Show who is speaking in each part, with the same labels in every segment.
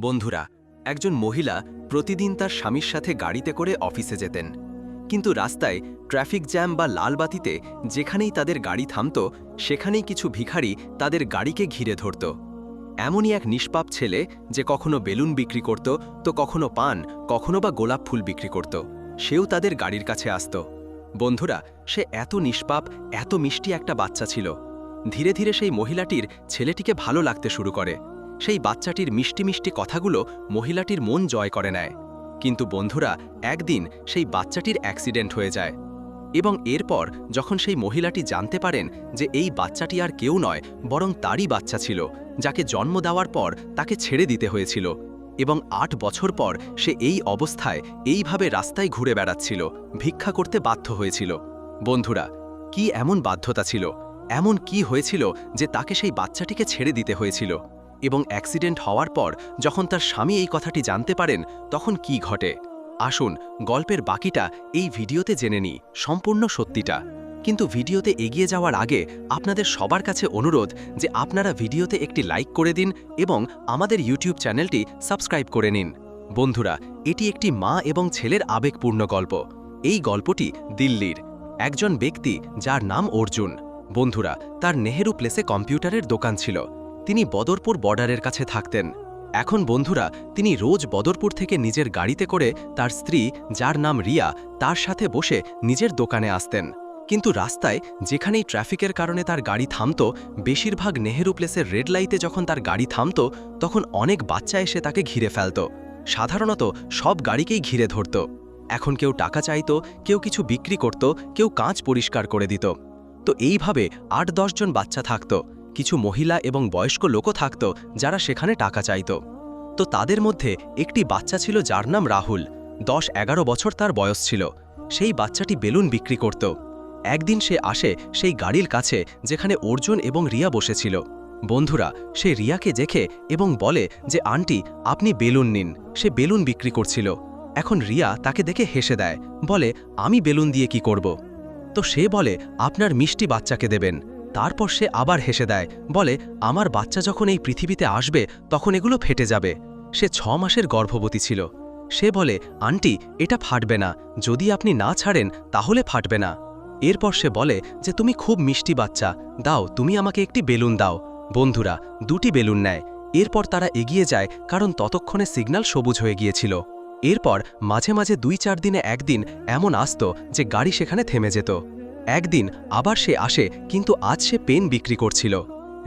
Speaker 1: বন্ধুরা, একজন মহিলা প্রতিদিন তার স্বামীর সাথে গাড়িতে করে অফিসে যেতেন। কিন্তু রাস্তায় ট্রাফিক জ্যাম বা লাল বাতিতে যেখানেই তাদের গাড়ি থামত, সেখানেই কিছু ভিখারি তাদের গাড়িকে ঘিরে ধরত। এমনই এক নিষ্পাপ ছেলে যে কখনো বেলুন বিক্রি করত, তো কখনো পান, কখনো বা গোলাপ ফুল বিক্রি করত। সেও তাদের গাড়ির কাছে আসত। বন্ধুরা, সে এত নিষ্পাপ, এত মিষ্টি একটা বাচ্চা ছিল। ধীরে ধীরে সেই মহিলাটির ছেলেটিকে ভালো লাগতে শুরু করে। সেই বাচ্চাটির মিষ্টি মিষ্টি কথাগুলো মহিলাটির মন জয় করে নেয়। কিন্তু বন্ধুরা, একদিন সেই বাচ্চাটির অ্যাক্সিডেন্ট হয়ে যায় এবং এরপর যখন সেই মহিলাটি জানতে পারেন যে এই বাচ্চাটি আর কেউ নয়, বরং তারই বাচ্চা ছিল, যাকে জন্ম দেওয়ার পর তাকে ছেড়ে দিতে হয়েছিল এবং আট বছর পর সে এই অবস্থায় এইভাবে রাস্তায় ঘুরে বেড়াচ্ছিল, ভিক্ষা করতে বাধ্য হয়েছিল। বন্ধুরা, কি এমন বাধ্যতা ছিল? এমন কি হয়েছিল যে তাকে সেই বাচ্চাটিকে ছেড়ে দিতে হয়েছিল? এবং অ্যাক্সিডেন্ট হওয়ার পর যখন তার স্বামী এই কথাটি জানতে পারেন, তখন কি ঘটে? আসুন, গল্পের বাকিটা এই ভিডিওতে জেনে নিই, সম্পূর্ণ সত্যিটা। কিন্তু ভিডিওতে এগিয়ে যাওয়ার আগে আপনাদের সবার কাছে অনুরোধ যে আপনারা ভিডিওতে একটি লাইক করে দিন এবং আমাদের ইউটিউব চ্যানেলটি সাবস্ক্রাইব করে নিন। বন্ধুরা, এটি একটি মা এবং ছেলের আবেগপূর্ণ গল্প। এই গল্পটি দিল্লির একজন ব্যক্তি যার নাম অর্জুন। বন্ধুরা, তার নেহেরু প্লেসে কম্পিউটারের দোকান ছিল। তিনি বদরপুর বর্ডারের কাছে থাকতেন। এখন বন্ধুরা, তিনি রোজ বদরপুর থেকে নিজের গাড়িতে করে তার স্ত্রী, যার নাম রিয়া, তার সাথে বসে নিজের দোকানে আসতেন। কিন্তু রাস্তায় যেখানেই ট্রাফিকের কারণে তার গাড়ি থামত, বেশিরভাগ নেহেরু প্লেসের রেড লাইটে যখন তার গাড়ি থামত, তখন অনেক বাচ্চা এসে তাকে ঘিরে ফেলত। সাধারণত সব গাড়িকেই ঘিরে ধরত। এখন কেউ টাকা চাইত, কেউ কিছু বিক্রি করত, কেউ কাঁচ পরিষ্কার করে দিত। তো এইভাবে আট জন বাচ্চা থাকত। কিছু মহিলা এবং বয়স্ক লোকও থাকত যারা সেখানে টাকা চাইত। তো তাদের মধ্যে একটি বাচ্চা ছিল যার নাম রাহুল। দশ এগারো বছর তার বয়স ছিল। সেই বাচ্চাটি বেলুন বিক্রি করত। একদিন সে আসে সেই গাড়ির কাছে যেখানে অর্জুন এবং রিয়া বসেছিল। বন্ধুরা, সে রিয়াকে দেখে এবং বলে যে, আন্টি, আপনি বেলুন নিন। সে বেলুন বিক্রি করছিল। এখন রিয়া তাকে দেখে হেসে দেয়। বলে, আমি বেলুন দিয়ে কি করব? তো সে বলে, আপনার মিষ্টি বাচ্চাকে দেবেন। তারপর সে আবার হেসে দেয়, বলে, আমার বাচ্চা যখন এই পৃথিবীতে আসবে, তখন এগুলো ফেটে যাবে। সে ছ মাসের গর্ভবতী ছিল। সে বলে, আন্টি, এটা ফাটবে না। যদি আপনি না ছাড়েন, তাহলে ফাটবে না। এরপর সে বলে যে, তুমি খুব মিষ্টি বাচ্চা। দাও, তুমি আমাকে একটি বেলুন দাও। বন্ধুরা, দুটি বেলুন নেয়। এরপর তারা এগিয়ে যায়, কারণ ততক্ষণে সিগন্যাল সবুজ হয়ে গিয়েছিল। এরপর মাঝে মাঝে দুই চার দিনে একদিন এমন আসত যে, গাড়ি সেখানে থেমে যেত। একদিন আবার সে আসে, কিন্তু আজ সে পেন বিক্রি করছিল।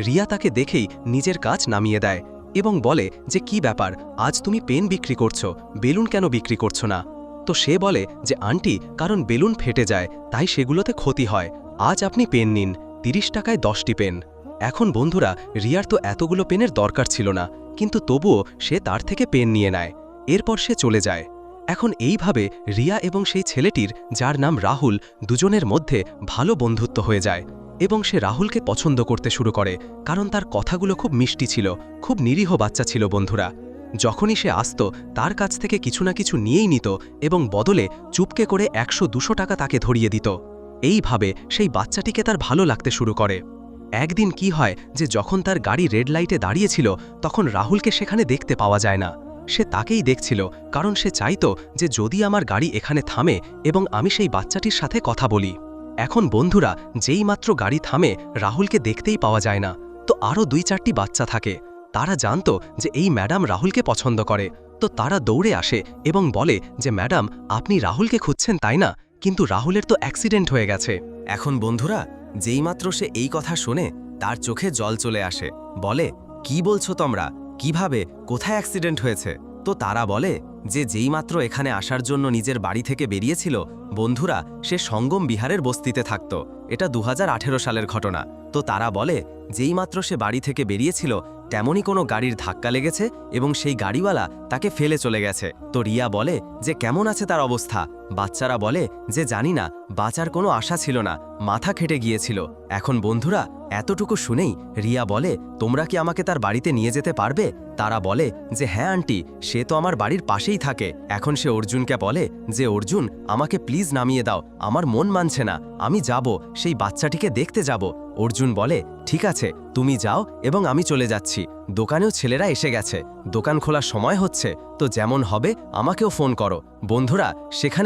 Speaker 1: রিয়া তাকে দেখেই নিজের কাজ নামিয়ে দেয় এবং বলে যে, কি ব্যাপার, আজ তুমি পেন বিক্রি করছ, বেলুন কেন বিক্রি করছ না? তো সে বলে যে, আন্টি, কারণ বেলুন ফেটে যায়, তাই সেগুলোতে ক্ষতি হয়, আজ আপনি পেন নিন, তিরিশ টাকায় দশটি পেন। এখন বন্ধুরা, রিয়ার তো এতগুলো পেনের দরকার ছিল না, কিন্তু তবুও সে তার থেকে পেন নিয়ে নেয়। এরপর সে চলে যায়। এখন এইভাবে রিয়া এবং সেই ছেলেটির, যার নাম রাহুল, দুজনের মধ্যে ভালো বন্ধুত্ব হয়ে যায় এবং সে রাহুলকে পছন্দ করতে শুরু করে কারণ তার কথাগুলো খুব মিষ্টি ছিল, খুব নিরীহ বাচ্চা ছিল বন্ধুরা। যখনই সে আসত, তার কাছ থেকে কিছু না কিছু নিয়েই নিত এবং বদলে চুপকে করে একশো দুশো টাকা তাকে ধরিয়ে দিত। এইভাবে সেই বাচ্চাটিকে তার ভালো লাগতে শুরু করে। একদিন কি হয় যে যখন তার গাড়ি রেড লাইটে দাঁড়িয়েছিল, তখন রাহুলকে সেখানে দেখতে পাওয়া যায় না। সে তাকেই দেখছিল, কারণ সে চাইতো যে যদি আমার গাড়ি এখানে থামে এবং আমি সেই বাচ্চাটির সাথে কথা বলি। এখন বন্ধুরা, যেই মাত্র গাড়ি থামে, রাহুলকে দেখতেই পাওয়া যায় না। তো আরও দুই চারটি বাচ্চা থাকে। তারা জানতো যে এই ম্যাডাম রাহুলকে পছন্দ করে। তো তারা দৌড়ে আসে এবং বলে যে, ম্যাডাম, আপনি রাহুলকে খুঁজছেন, তাই না? কিন্তু রাহুলের তো অ্যাক্সিডেন্ট হয়ে গেছে। এখন বন্ধুরা যেইমাত্র সে এই কথা শোনে, তার চোখে জল চলে আসে। বলে, কি বলছো তোমরা? কীভাবে, কোথায় অ্যাক্সিডেন্ট হয়েছে? তো তারা বলে যে যেইমাত্র এখানে আসার জন্য নিজের বাড়ি থেকে বেরিয়েছিল, বন্ধুরা সে সঙ্গম বিহারের বস্তিতে থাকত। এটা দু হাজার আঠেরো সালের ঘটনা। তো তারা বলে যেইমাত্র সে বাড়ি থেকে বেরিয়েছিল, তেমনই কোনো গাড়ির ধাক্কা লেগেছে এবং সেই গাড়িওয়ালা তাকে ফেলে চলে গেছে। তো রিয়া বলে যে কেমন আছে তার অবস্থা? বাচ্চারা বলে যে, জানি না, বাঁচার কোনো আশা ছিল না, মাথা খেটে গিয়েছিল। এখন বন্ধুরা, এতটুকু শুনেই রিয়া বলে, তোমরা কি আমাকে তার বাড়িতে নিয়ে যেতে পারবে? তারা বলে যে হ্যাঁ আন্টি, সে তো আমার বাড়ির পাশেই থাকে। এখন সে অর্জুনকে বলে যে, অর্জুন, আমাকে প্লিজ নামিয়ে দাও, আমার মন মানছে না, আমি যাব, সেই বাচ্চাটিকে দেখতে যাব। অর্জুন বলে, ঠিক আছে, তুমি যাও এবং আমি চলে যাচ্ছি। দোকানেও ছেলেরা এসে গেছে, দোকান খোলার সময় হচ্ছে, তো যেমন হবে আমাকেও ফোন করো। বন্ধুরা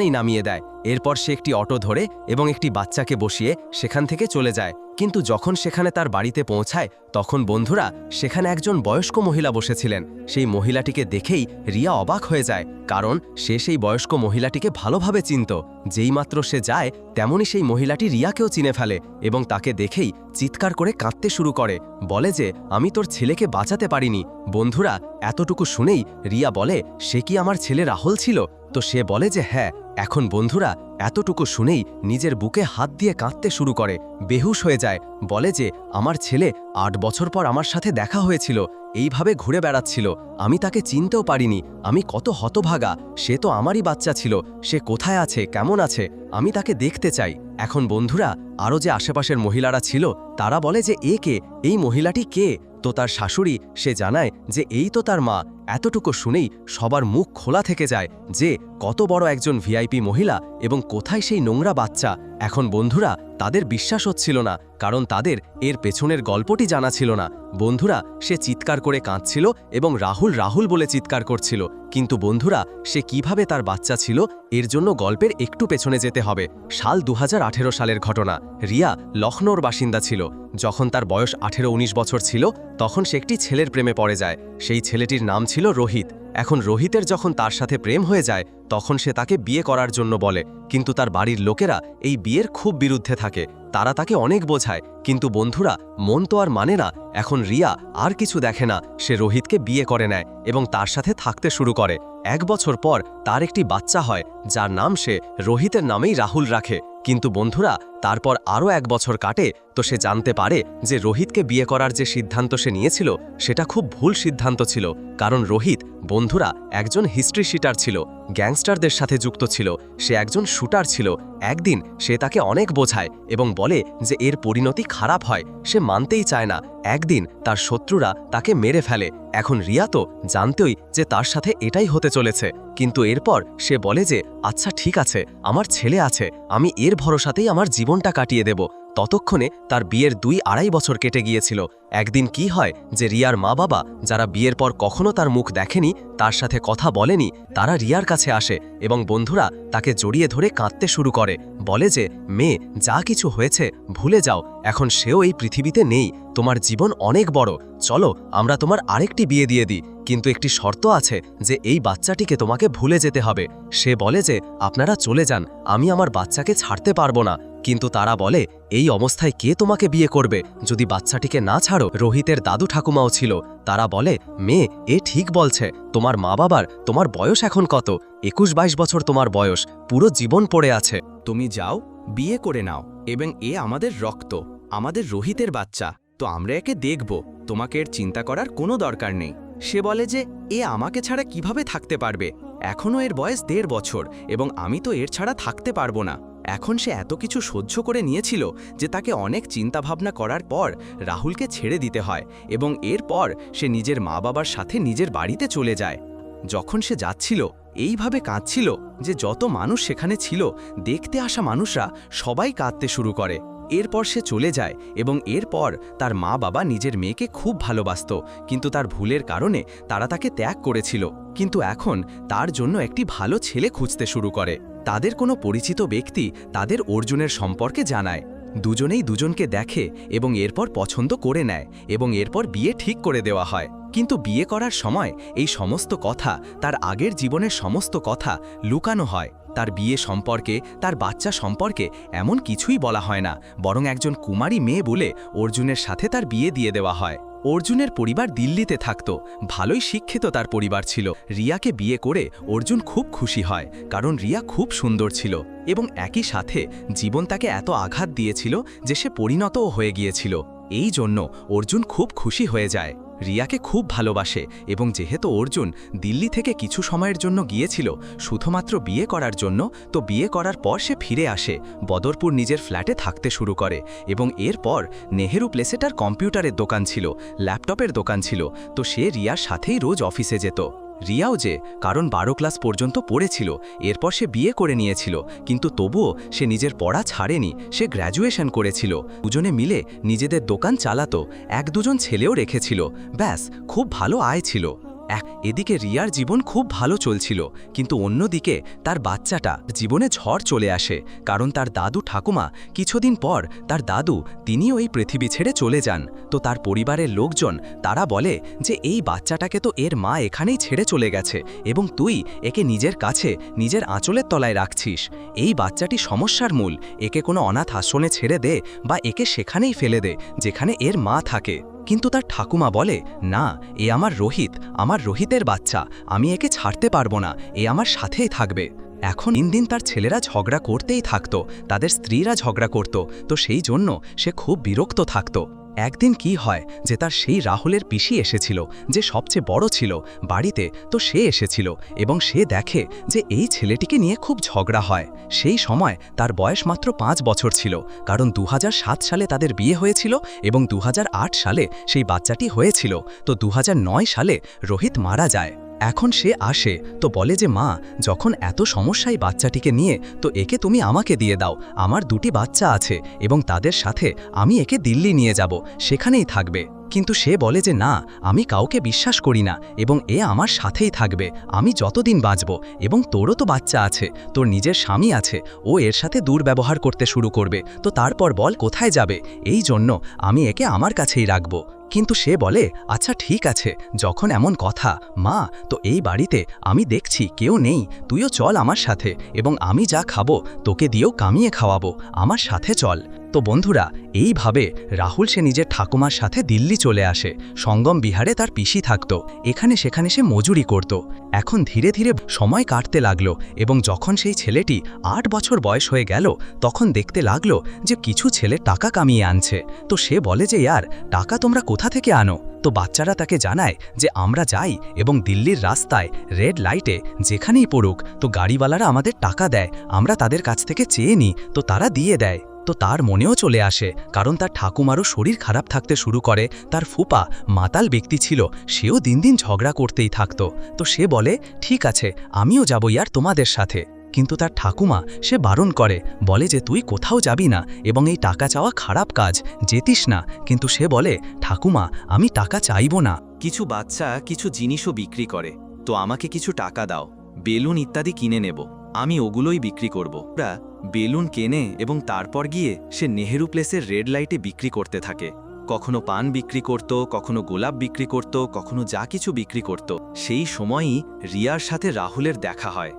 Speaker 1: সেখানেই নামিয়ে দেয়। এরপর সে একটি অটো ধরে এবং একটি বাচ্চাকে বসিয়ে সেখান থেকে চলে যায়। কিন্তু যখন সেখানে তার বাড়িতে পৌঁছায়, তখন বন্ধুরা সেখানে একজন বয়স্ক মহিলা বসেছিলেন। সেই মহিলাটিকে দেখেই রিয়া অবাক হয়ে যায়, কারণ সে সেই বয়স্ক মহিলাটিকে ভালোভাবে চিনত। যেইমাত্র সে যায় তেমনই সেই মহিলাটি রিয়াকেও চিনে ফেলে এবং তাকে দেখেই চিৎকার করে কাঁদতে শুরু করে। বলে যে, আমি তোর ছেলেকে বাঁচাতে পারিনি। বন্ধুরা এতটুকু শুনেই রিয়া বলে, সে কি আমার ছেলে রাহুল ছিল? তো সে বলে যে হ্যাঁ। এখন বন্ধুরা এতটুকু শুনেই নিজের বুকে হাত দিয়ে কাঁদতে শুরু করে, বেহুশ হয়ে যায়, বলে যে, আমার ছেলে আট বছর পর আমার সাথে দেখা হয়েছিল, এইভাবে ঘুরে বেড়াচ্ছিল, আমি তাকে চিনতেও পারিনি, আমি কত হতভাগা, সে তো আমারই বাচ্চা ছিল, সে কোথায় আছে, কেমন আছে, আমি তাকে দেখতে চাই। এখন বন্ধুরা, আরও যে আশেপাশের মহিলারা ছিল, তারা বলে যে, এ কে? এই মহিলাটি কে? তো তার শাশুড়ি সে জানায় যে এই তো তার মা। এতটুকু শুনেই সবার মুখ খোলা থেকে যায় যে কত বড় একজন ভিআইপি মহিলা এবং কোথায় সেই নোংরা বাচ্চা। এখন বন্ধুরা তাদের বিশ্বাস হচ্ছিল না, কারণ তাদের এর পেছনের গল্পটি জানা ছিল না। বন্ধুরা, সে চিৎকার করে কাঁদছিল এবং রাহুল রাহুল বলে চিৎকার করছিল। কিন্তু বন্ধুরা, সে কীভাবে তার বাচ্চা ছিল, এর জন্য গল্পের একটু পেছনে যেতে হবে। সাল দু হাজার আঠেরো সালের ঘটনা। রিয়া লখনৌর বাসিন্দা ছিল। যখন তার বয়স আঠেরো উনিশ বছর ছিল, তখন সে একটি ছেলের প্রেমে পড়ে যায়। সেই ছেলেটির নাম ছিল রোহিত। এখন রোহিতের যখন তার সাথে প্রেম হয়ে যায়, তখন সে তাকে বিয়ে করার জন্য বলে। কিন্তু তার বাড়ির লোকেরা এই বিয়ের খুব বিরুদ্ধে থাকে। তারা তাকে অনেক বোঝায়, কিন্তু বন্ধুরা, মন তো আর মানে না। এখন রিয়া আর কিছু দেখে না। সে রোহিতকে বিয়ে করে নেয় এবং তার সাথে থাকতে শুরু করে। এক বছর পর তার একটি বাচ্চা হয়, যার নাম সে রোহিতের নামেই রাহুল রাখে। কিন্তু বন্ধুরা তারপর আরও এক বছর কাটে তো সে জানতে পারে যে রোহিতকে বিয়ে করার যে সিদ্ধান্ত সে নিয়েছিল, সেটা খুব ভুল সিদ্ধান্ত ছিল, কারণ রোহিত, বন্ধুরা, একজন হিস্ট্রি শিটার ছিল, গ্যাংস্টারদের সাথে যুক্ত ছিল, সে একজন শুটার ছিল, একদিন সে তাকে অনেক বোঝায় এবং বলে যে এর পরিণতি খারাপ হয়, সে মানতেই চায় না, একদিন তার শত্রুরা তাকে মেরে ফেলে, এখন রিয়া তো জানতই যে তার সাথে এটাই হতে চলেছে, কিন্তু এরপর সে বলে যে আচ্ছা ঠিক আছে, আমার ছেলে আছে, আমি এর ভরসাতেই আমার জীবনটা কাটিয়ে দেব। ততক্ষণে তার বিয়ের দুই আড়াই বছর কেটে গিয়েছিল। একদিন কি হয় যে রিয়ার মা বাবা যারা বিয়ের পর কখনো তার মুখ দেখেনি, তার সাথে কথা বলেনি, তারা রিয়ার কাছে আসে এবং বন্ধুরা তাকে জড়িয়ে ধরে কাঁদতে শুরু করে। বলে যে, মেয়ে, যা কিছু হয়েছে, ভুলে যাও। এখন সেও এই পৃথিবীতে নেই। তোমার জীবন অনেক বড়। চলো, আমরা তোমার আরেকটি বিয়ে দিয়ে দিই। কিন্তু একটি শর্ত আছে যে, এই বাচ্চাটিকে তোমাকে ভুলে যেতে হবে। সে বলে যে, আপনারা চলে যান। আমি আমার বাচ্চাকে ছাড়তে পারব না। কিন্তু তারা বলে, এই অবস্থায় কে তোমাকে বিয়ে করবে? যদি বাচ্চাটিকে না ছাড়ো, রোহিতের দাদু ঠাকুমাও ছিল। তারা বলে, মেয়ে, এ ঠিক বলছে। তোমার মা বাবার তোমার বয়স এখন কত? একুশ বাইশ বছর তোমার বয়স, পুরো জীবন পড়ে আছে।
Speaker 2: তুমি যাও, বিয়ে করে নাও, এবং এ আমাদের রক্ত, আমাদের রোহিতের বাচ্চা। তো আমরা একে দেখব, তোমাকে এর চিন্তা করার কোনো দরকার নেই। সে বলে যে, এ আমাকে ছাড়া কীভাবে থাকতে পারবে? এখনও এর বয়স দেড় বছর, এবং আমি তো এর ছাড়া থাকতে পারব না। এখন সে এত কিছু সহ্য করে নিয়েছিল যে তাকে অনেক চিন্তাভাবনা করার পর রাহুলকে ছেড়ে দিতে হয় এবং এরপর সে নিজের মা বাবার সাথে নিজের বাড়িতে চলে যায়। যখন সে যাচ্ছিল, এইভাবে কাঁদছিল যে যত মানুষ সেখানে ছিল, দেখতে আসা মানুষরা সবাই কাঁদতে শুরু করে। এরপর সে চলে যায় এবং এরপর তার মা বাবা নিজের মেয়েকে খুব ভালোবাসত, কিন্তু তার ভুলের কারণে তারা তাকে ত্যাগ করেছিল। কিন্তু এখন তার জন্য একটি ভালো ছেলে খুঁজতে শুরু করে। তাদের কোনো পরিচিত ব্যক্তি তাদের অর্জুনের সম্পর্কে জানায়। দুজনেই দুজনকে দেখে এবং এরপর পছন্দ করে নেয় এবং এরপর বিয়ে ঠিক করে দেওয়া হয়। কিন্তু বিয়ে করার সময় এই সমস্ত কথা, তার আগের জীবনের সমস্ত কথা লুকানো হয়। তার বিয়ে সম্পর্কে, তার বাচ্চা সম্পর্কে এমন কিছুই বলা হয় না, বরং একজন কুমারী মেয়ে বলে অর্জুনের সাথে তার বিয়ে দিয়ে দেওয়া হয়। অর্জুনের পরিবার দিল্লিতে থাকত। ভালোই শিক্ষিত তার পরিবার ছিল। রিয়াকে বিয়ে করে অর্জুন খুব খুশি হয়, কারণ রিয়া খুব সুন্দর ছিল এবং একই সাথে জীবন তাকে এত আঘাত দিয়েছিল যে সে পরিণতও হয়ে গিয়েছিল। এই জন্য অর্জুন খুব খুশি হয়ে যায়। রিয়াকে খুব ভালোবাসে এবং যেহেতু অর্জুন দিল্লি থেকে কিছু সময়ের জন্য গিয়েছিল, শুধুমাত্র বিয়ে করার জন্য, তো বিয়ে করার পর সে ফিরে আসে, বদরপুর নিজের ফ্ল্যাটে থাকতে শুরু করে এবং এরপর নেহেরু প্লেসেটার কম্পিউটারের দোকান ছিল, ল্যাপটপের দোকান ছিল, তো সে রিয়ার সাথেই রোজ অফিসে যেত। রিয়াও যে কারণ বারো ক্লাস পর্যন্ত পড়েছিল, এরপর সে বিয়ে করে নিয়েছিল, কিন্তু তবুও সে নিজের পড়া ছাড়েনি, সে গ্র্যাজুয়েশন করেছিল। দুজনে মিলে নিজেদের দোকান চালাতো, এক দুজন ছেলেও রেখেছিল, ব্যাস, খুব ভালো আয় ছিল। এক এদিকে রিয়ার জীবন খুব ভালো চলছিল, কিন্তু অন্যদিকে তার বাচ্চাটা জীবনে ঝড় চলে আসে, কারণ তার দাদু ঠাকুমা কিছুদিন পর তার দাদু তিনিও এই পৃথিবী ছেড়ে চলে যান। তো তার পরিবারের লোকজন তারা বলে যে, এই বাচ্চাটাকে তো এর মা এখানেই ছেড়ে চলে গেছে এবং তুই একে নিজের কাছে নিজের আঁচলের তলায় রাখছিস। এই বাচ্চাটি সমস্যার মূল, একে কোনো অনাথ আশ্রমে ছেড়ে দে বা একে সেখানেই ফেলে দে, যেখানে এর মা থাকে। কিন্তু তার ঠাকুমা বলে, না, এ আমার রোহিত, আমার রোহিতের বাচ্চা, আমি একে ছাড়তে পারব না, এ আমার সাথেই থাকবে। এখন দিন দিন তার ছেলেরা ঝগড়া করতেই থাকতো, তাদের স্ত্রীরা ঝগড়া করত, তো সেই জন্য সে খুব বিরক্ত থাকতো। একদিন কি হয় যে তার সেই রাহুলের পিসি এসেছিল, যে সবচেয়ে বড় ছিল, বাড়িতে তো সে এসেছিল এবং সে দেখে যে এই ছেলেটিকে নিয়ে খুব ঝগড়া হয়। সেই সময় তার বয়স মাত্র পাঁচ বছর ছিল, কারণ দু হাজার সাত সালে তাদের বিয়ে হয়েছিল এবং দু হাজার আট সালে সেই বাচ্চাটি হয়েছিল। তো দু হাজার নয় সালে রোহিত মারা যায়। এখন সে আসে, তো বলে যে, মা, যখন এত সমস্যায় বাচ্চাটিকে নিয়ে, তো একে তুমি আমাকে দিয়ে দাও। আমার দুটি বাচ্চা আছে এবং তাদের সাথে আমি একে দিল্লি নিয়ে যাব, সেখানেই থাকবে। কিন্তু সে বলে যে, না, আমি কাউকে বিশ্বাস করি না এবং এ আমার সাথেই থাকবে। আমি যতদিন বাঁচব এবং তোরও তো বাচ্চা আছে, তোর নিজের স্বামী আছে, ও এর সাথে দুর্ব্যবহার করতে শুরু করবে। তো তারপর বল কোথায় যাবে? এই জন্য আমি একে আমার কাছেই রাখব। কিন্তু সে বলে আচ্ছা ঠিক আছে, যখন এমন কথা, মা, তো এই বাড়িতে আমি দেখছি কেউ নেই, তুইও চল আমার সাথে এবং আমি যা খাব, তোকে দিয়েও কামিয়ে খাওয়াবো, আমার সাথে চল। তো বন্ধুরা, এইভাবে রাহুল সে নিজের ঠাকুমার সাথে দিল্লি চলে আসে। সঙ্গম বিহারে তার পিসি থাকত। এখানে সেখানে সে মজুরি করত। এখন ধীরে ধীরে সময় কাটতে লাগল এবং যখন সেই ছেলেটি আট বছর বয়স হয়ে গেল, তখন দেখতে লাগল যে কিছু ছেলে টাকা কামিয়ে আনছে। তো সে বলে যে, ইয়ার, টাকা তোমরা কোথা থেকে আনো? তো বাচ্চারা তাকে জানায় যে, আমরা যাই এবং দিল্লির রাস্তায় রেড লাইটে যেখানেই পড়ুক, তো গাড়িওয়ালারা আমাদের টাকা দেয়। আমরা তাদের কাছ থেকে চেয়ে নিই, তো তারা দিয়ে দেয়। তো তার মনেও চলে আসে, কারণ তার ঠাকুমারও শরীর খারাপ থাকতে শুরু করে। তার ফুপা মাতাল ব্যক্তি ছিল, সেও দিন দিন ঝগড়া করতেই থাকতো। তো সে বলে, ঠিক আছে, আমিও যাব ইয়ার তোমাদের সাথে। কিন্তু তার ঠাকুমা সে বারণ করে, বলে যে তুই কোথাও যাবি না এবং এই টাকা চাওয়া খারাপ কাজ, যেতিস না। কিন্তু সে বলে, ঠাকুমা, আমি টাকা চাইব না।
Speaker 1: কিছু বাচ্চা কিছু জিনিসও বিক্রি করে, তো আমাকে কিছু টাকা দাও, বেলুন ইত্যাদি কিনে নেব, আমি ওগুলোই বিক্রি করব। বেলুন কেনে এবং তারপর গিয়ে সে নেহেরু প্লেসের রেড লাইটে বিক্রি করতে থাকে। কখনো পান বিক্রি করত, কখনো গোলাপ বিক্রি করত, কখনো যা কিছু বিক্রি করত। সেই সময়ই রিয়ার সাথে রাহুলের দেখা হয়।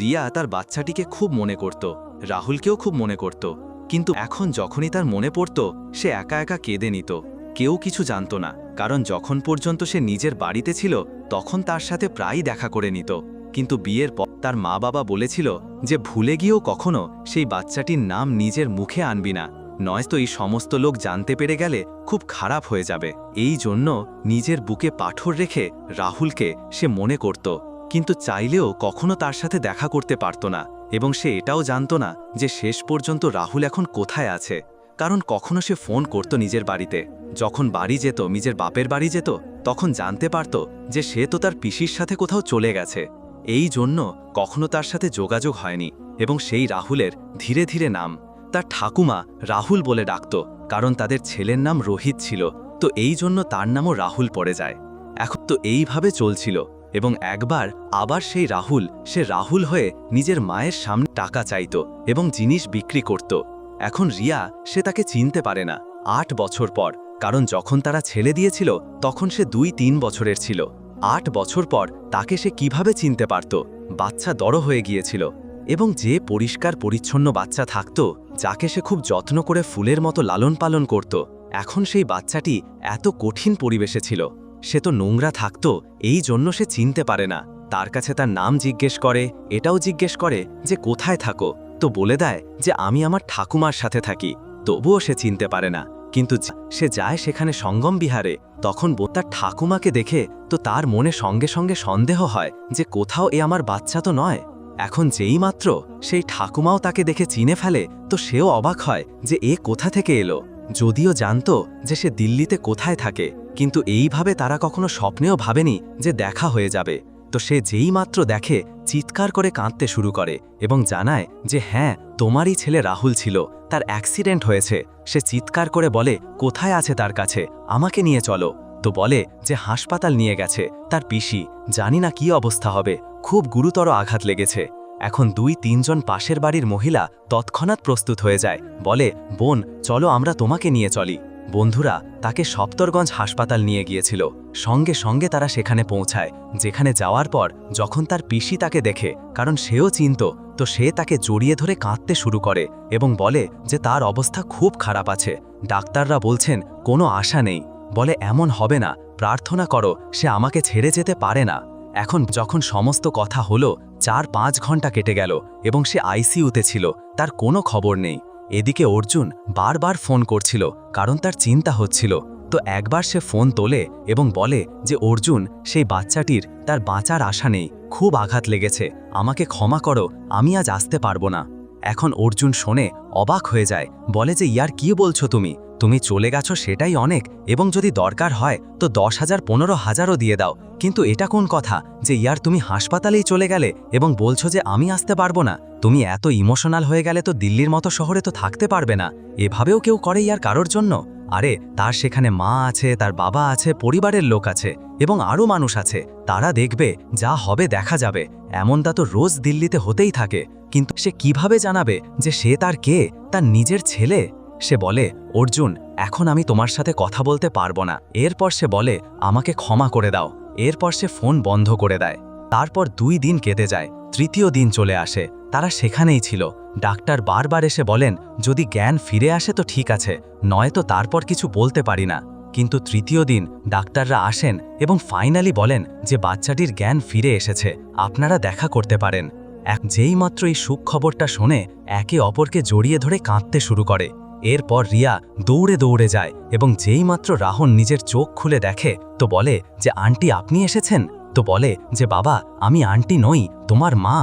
Speaker 1: রিয়া তার বাচ্চাটিকে খুব মনে করত, রাহুলকেও খুব মনে করত। কিন্তু এখন যখনই তার মনে পড়ত, সে একা একা কেঁদে নিত। কেউ কিছু জানত না, কারণ যখন পর্যন্ত সে নিজের বাড়িতে ছিল, তখন তার সাথে প্রায়ই দেখা করে নিত। কিন্তু বিয়ের পর তার মা বাবা বলেছিল যে ভুলে গিয়েও কখনো সেই বাচ্চাটির নাম নিজের মুখে আনবি না। নয়তো এই সমস্ত লোক জানতে পেরে গেলে খুব খারাপ হয়ে যাবে। এই জন্য নিজের বুকে পাথর রেখে রাহুলকে সে মনে করত, কিন্তু চাইলেও কখনো তার সাথে দেখা করতে পারত না এবং সে এটাও জানত না যে শেষ পর্যন্ত রাহুল এখন কোথায় আছে। কারণ কখনো সে ফোন করত নিজের বাড়িতে। যখন বাড়ি যেত, নিজের বাপের বাড়ি যেত, তখন জানতে পারত যে সে তো তার পিসির সাথে কোথাও চলে গেছে। এই জন্য কখনো তার সাথে যোগাযোগ হয়নি এবং সেই রাহুলের ধীরে ধীরে নাম। তার ঠাকুমা রাহুল বলে ডাকত, কারণ তাদের ছেলের নাম রোহিত ছিল, তো এই জন্য তার নামও রাহুল পড়ে যায়। এখন তো এইভাবে চলছিল এবং একবার আবার সেই রাহুল, সে রাহুল হয়ে নিজের মায়ের সামনে টাকা চাইত এবং জিনিস বিক্রি করত। এখন রিয়া সে তাকে চিনতে পারে না। আট বছর পর, কারণ যখন তারা ছেলে দিয়েছিল, তখন সে দুই তিন বছরের ছিল। আট বছর পর তাকে সে কীভাবে চিনতে পারত? বাচ্চা দড় হয়ে গিয়েছিল এবং যে পরিষ্কার পরিচ্ছন্ন বাচ্চা থাকত, যাকে সে খুব যত্ন করে ফুলের মতো লালন পালন করত, এখন সেই বাচ্চাটি এত কঠিন পরিবেশে ছিল। সে তো নোংরা থাকত, এই জন্য সে চিনতে পারে না। তার কাছে তার নাম জিজ্ঞেস করে, এটাও জিজ্ঞেস করে যে কোথায় থাকো? তো বলে দেয় যে, আমি আমার ঠাকুমার সাথে থাকি। তবুও সে চিনতে পারে না। কিন্তু সে যায় সেখানে সঙ্গম বিহারে তখন তার ঠাকুমাকে দেখে তো তার মনে সঙ্গে সঙ্গে সন্দেহ হয় যে কোথাও এ আমার বাচ্চা তো নয়। এখন যেই মাত্র সেই ঠাকুমাও তাকে দেখে চিনে ফেলে, তো সেও অবাক হয় যে এ কোথা থেকে এলো। যদিও জানতো যে সে দিল্লিতে কোথায় থাকে, কিন্তু এইভাবে তারা কখনো স্বপ্নেও ভাবেনি যে দেখা হয়ে যাবে।
Speaker 2: তো সে যেই মাত্র দেখে চিৎকার করে কাঁদতে শুরু করে এবং জানায় যে হ্যাঁ তোমারই ছেলে রাহুল ছিল, তার অ্যাক্সিডেন্ট হয়েছে। সে চিৎকার করে বলে, কোথায় আছে তার কাছে? আমাকে নিয়ে চলো। তো বলে যে হাসপাতাল নিয়ে গেছে, তার পিসি। জানি না কি অবস্থা হবে, খুব গুরুতর আঘাত লেগেছে। এখন দুই, তিনজন পাশের বাড়ির মহিলা তৎক্ষণাৎ প্রস্তুত হয়ে যায়। বলে, বোন, চলো আমরা তোমাকে নিয়ে চলি। বন্ধুরা, তাকে সপ্তরগঞ্জ হাসপাতাল নিয়ে গিয়েছিল। সঙ্গে সঙ্গে তারা সেখানে পৌঁছায়। যেখানে যাওয়ার পর, যখন তার পিসি তাকে দেখে, কারণ সেও চিনত, তো সে তাকে জড়িয়ে ধরে কাঁদতে শুরু করে এবং বলে যে তার অবস্থা খুব খারাপ আছে। ডাক্তাররা বলছেন, কোনো আশা নেই। বলে, এমন হবে না। প্রার্থনা করো, সে আমাকে ছেড়ে যেতে পারে না। এখন যখন সমস্ত কথা হলো চার পাঁচ ঘণ্টা কেটে গেল এবং সে আইসিইউতে ছিল, তার কোনো খবর নেই। এদিকে অর্জুন বারবার ফোন করছিল, কারণ তার চিন্তা হচ্ছিল। তো একবার সে ফোন তোলে এবং বলে যে, অর্জুন, সেই বাচ্চাটির তার বাঁচার আশা নেই। খুব আঘাত লেগেছে। আমাকে ক্ষমা করো, আমি আজ আসতে পারব না। এখন অর্জুন শোনে, অবাক হয়ে যায়, বলে যে, ইয়ার কি বলছো তুমি? তুমি চলে গেছো সেটাই অনেক, এবং যদি দরকার হয়, তো দশ হাজার, পনেরো হাজারও দিয়ে দাও। কিন্তু এটা কোন কথা? যে, ইয়ার, তুমি হাসপাতালেই চলে গেলে, এবং বলছো যে, আমি আসতে পারব না। তুমি এত ইমোশনাল হয়ে গেলে তো দিল্লির মতো শহরে তো থাকতে পারবে না। এভাবেও কেউ করে ইয়ার কারোর জন্য? আরে, তার সেখানে মা আছে, তার বাবা আছে, পরিবারের লোক আছে এবং আরও মানুষ আছে। তারা দেখবে, যা হবে দেখা যাবে। এমনটা তো রোজ দিল্লিতে হতেই থাকে। কিন্তু সে কীভাবে জানাবে যে সে তার কে? তার নিজের ছেলে? সে বলে, অর্জুন, এখন আমি তোমার সাথে কথা বলতে পারব না। এরপর সে বলে, আমাকে ক্ষমা করে দাও। এরপর সে ফোন বন্ধ করে দেয়। তারপর দুই দিন কেটে যায়, তৃতীয় দিন চলে আসে। তারা সেখানেই ছিল। ডাক্তার বারবার এসে বলেন, যদি জ্ঞান ফিরে আসে তো ঠিক আছে নয়তো তারপর কিছু বলতে পারি না। কিন্তু তৃতীয় দিন ডাক্তাররা আসেন এবং ফাইনালি বলেন যে বাচ্চাটির জ্ঞান ফিরে এসেছে, আপনারা দেখা করতে পারেন। এক যেই মাত্র এই সুখবরটা শোনে একে অপরকে জড়িয়ে ধরে কাঁদতে শুরু করে। এরপর রিয়া দৌড়ে দৌড়ে যায় এবং যেই মাত্র রাহুল নিজের চোখ খুলে দেখে, তো বলে যে, আন্টি, আপনি এসেছেন? তো বলে যে, বাবা, আমি আন্টি নই, তোমার মা।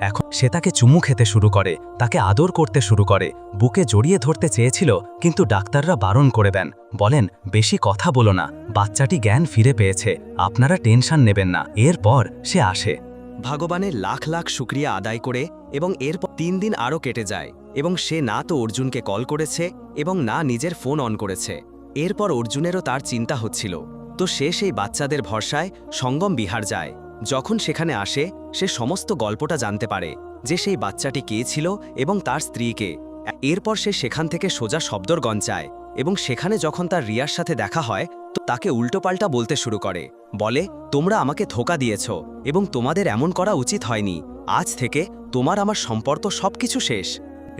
Speaker 2: এখন সে তাকে চুমু খেতে শুরু করে, তাকে আদর করতে শুরু করে, বুকে জড়িয়ে ধরতে চেয়েছিল, কিন্তু ডাক্তাররা বারণ করে দেন, বলেন, বেশি কথা বলো না, বাচ্চাটি জ্ঞান ফিরে পেয়েছে, আপনারা টেনশন নেবেন না, এরপর সে আসে।
Speaker 1: ভগবানের লাখ লাখ শুক্রিয়া আদায় করে এবং এরপর তিন দিন আরও কেটে যায়, এবং সে না তো অর্জুনকে কল করেছে এবং না নিজের ফোন অন করেছে। এরপর অর্জুনেরও তার চিন্তা হচ্ছিল। তো সে সেই বাচ্চাদের ভরসায় সঙ্গম বিহার যায়। যখন সেখানে আসে সে সমস্ত গল্পটা জানতে পারে যে সেই বাচ্চাটি কে ছিল এবং তার স্ত্রীকে এরপর সে সেখান থেকে সোজা শব্দরগঞ্জ যায় এবং সেখানে যখন তার রিয়ার সাথে দেখা হয়, তো তাকে উল্টোপাল্টা বলতে শুরু করে। বলে, তোমরা আমাকে ধোকা দিয়েছ এবং তোমাদের এমন করা উচিত হয়নি। আজ থেকে তোমার আমার সম্পর্ক সবকিছু শেষ।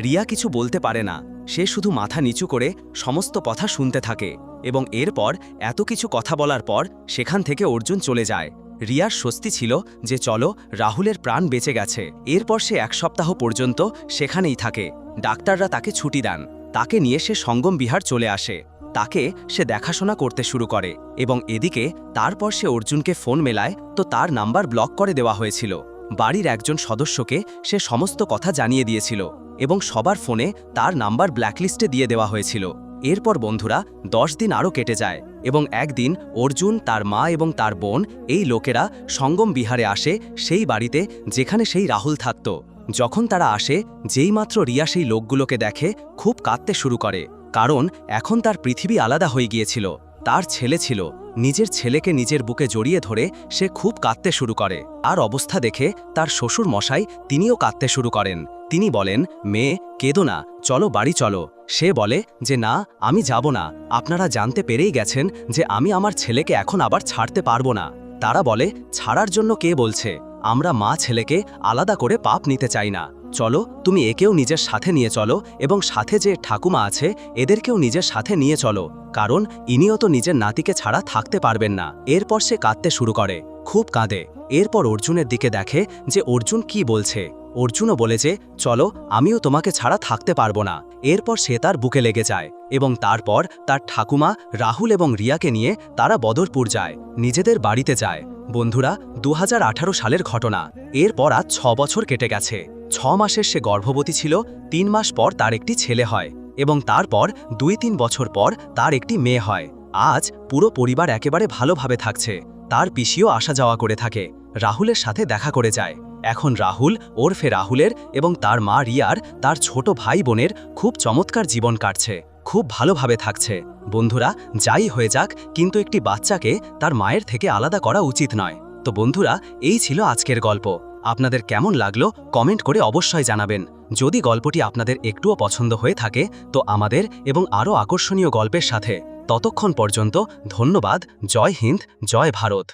Speaker 1: রিয়া কিছু বলতে পারে না। সে শুধু মাথা নিচু করে সমস্ত কথা শুনতে থাকে। এবং এরপর এত কিছু কথা বলার পর সেখান থেকে অর্জুন চলে যায়। রিয়ার স্বস্তি ছিল যে চলো, রাহুলের প্রাণ বেঁচে গেছে। এরপর সে এক সপ্তাহ পর্যন্ত সেখানেই থাকে। ডাক্তাররা তাকে ছুটি দেন। তাকে নিয়ে সে সঙ্গম বিহার চলে আসে। তাকে সে দেখাশোনা করতে শুরু করে এবং এদিকে তারপর সে অর্জুনকে ফোন মেলায় তো তার নাম্বার ব্লক করে দেওয়া হয়েছিল। বাড়ির একজন সদস্যকে সে সমস্ত কথা জানিয়ে দিয়েছিল এবং সবার ফোনে তার নাম্বার ব্ল্যাকলিস্টে দিয়ে দেওয়া হয়েছিল। এরপর বন্ধুরা দশ দিন আরও কেটে যায় এবং একদিন অর্জুন তার মা এবং তার বোন, এই লোকেরা সঙ্গম বিহারে আসে সেই বাড়িতে যেখানে সেই রাহুল থাকত। যখন তারা আসে, যেইমাত্র রিয়া সেই লোকগুলোকে দেখে, খুব কাঁদতে শুরু করে। কারণ এখন তার পৃথিবী আলাদা হয়ে গিয়েছিল, তার ছেলে ছিল। নিজের ছেলেকে নিজের বুকে জড়িয়ে ধরে সে খুব কাঁদতে শুরু করে। আর অবস্থা দেখে তার শ্বশুর মশাই তিনিও কাঁদতে শুরু করেন। তিনি বলেন, মেয়ে, কেঁদো না, চলো বাড়ি চলো। সে বলে যে, না, আমি যাব না। আপনারা জানতে পেরেই গেছেন যে, আমি আমার ছেলেকে এখন আবার ছাড়তে পারব না। তারা বলে, ছাড়ার জন্য কে বলছে? আমরা মা ছেলেকে আলাদা করে পাপ নিতে চাই না। চলো, তুমি একেও নিজের সাথে নিয়ে চলো এবং সাথে যে ঠাকুমা আছে, এদেরকেও নিজের সাথে নিয়ে চলো। কারণ, ইনিও তো নিজের নাতিকে ছাড়া থাকতে পারবেন না। এরপর সে কাঁদতে শুরু করে, খুব কাঁদে। এরপর অর্জুনের দিকে দেখে যে, অর্জুন কি বলছে? অর্জুনও বলে যে চলো, আমিও তোমাকে ছাড়া থাকতে পারব না। এরপর সে তার বুকে লেগে যায় এবং তারপর তার ঠাকুমা, রাহুল এবং রিয়াকে নিয়ে তারা বদরপুর যায়, নিজেদের বাড়িতে যায়। বন্ধুরা দু হাজার আঠারো সালের ঘটনা। এরপর আজ ছ বছর কেটে গেছে। ছ মাসের সে গর্ভবতী ছিল, তিন মাস পর তার একটি ছেলে হয় এবং তারপর দুই তিন বছর পর তার একটি মেয়ে হয়। আজ পুরো পরিবার একেবারে ভালোভাবে থাকছে। তার পিসিও আসা যাওয়া করে থাকে।
Speaker 2: রাহুলের সাথে দেখা করে যায়। এখন রাহুল ওরফে রাহুলের এবং তার মা রিয়ার, তার ছোট ভাই বোনের খুব চমৎকার জীবন কাটছে, খুব ভালোভাবে থাকছে। বন্ধুরা, যাই হয়ে যাক, কিন্তু একটি বাচ্চাকে তার মায়ের থেকে আলাদা করা উচিত নয়। তো বন্ধুরা, এই ছিল আজকের গল্প। আপনাদের কেমন লাগল কমেন্ট করে অবশ্যই জানাবেন। যদি গল্পটি আপনাদের একটুও পছন্দ হয়ে থাকে, তো আমাদের এবং আরও আকর্ষণীয় গল্পের সাথে। ততক্ষণ পর্যন্ত ধন্যবাদ, জয় হিন্দ, জয় ভারত।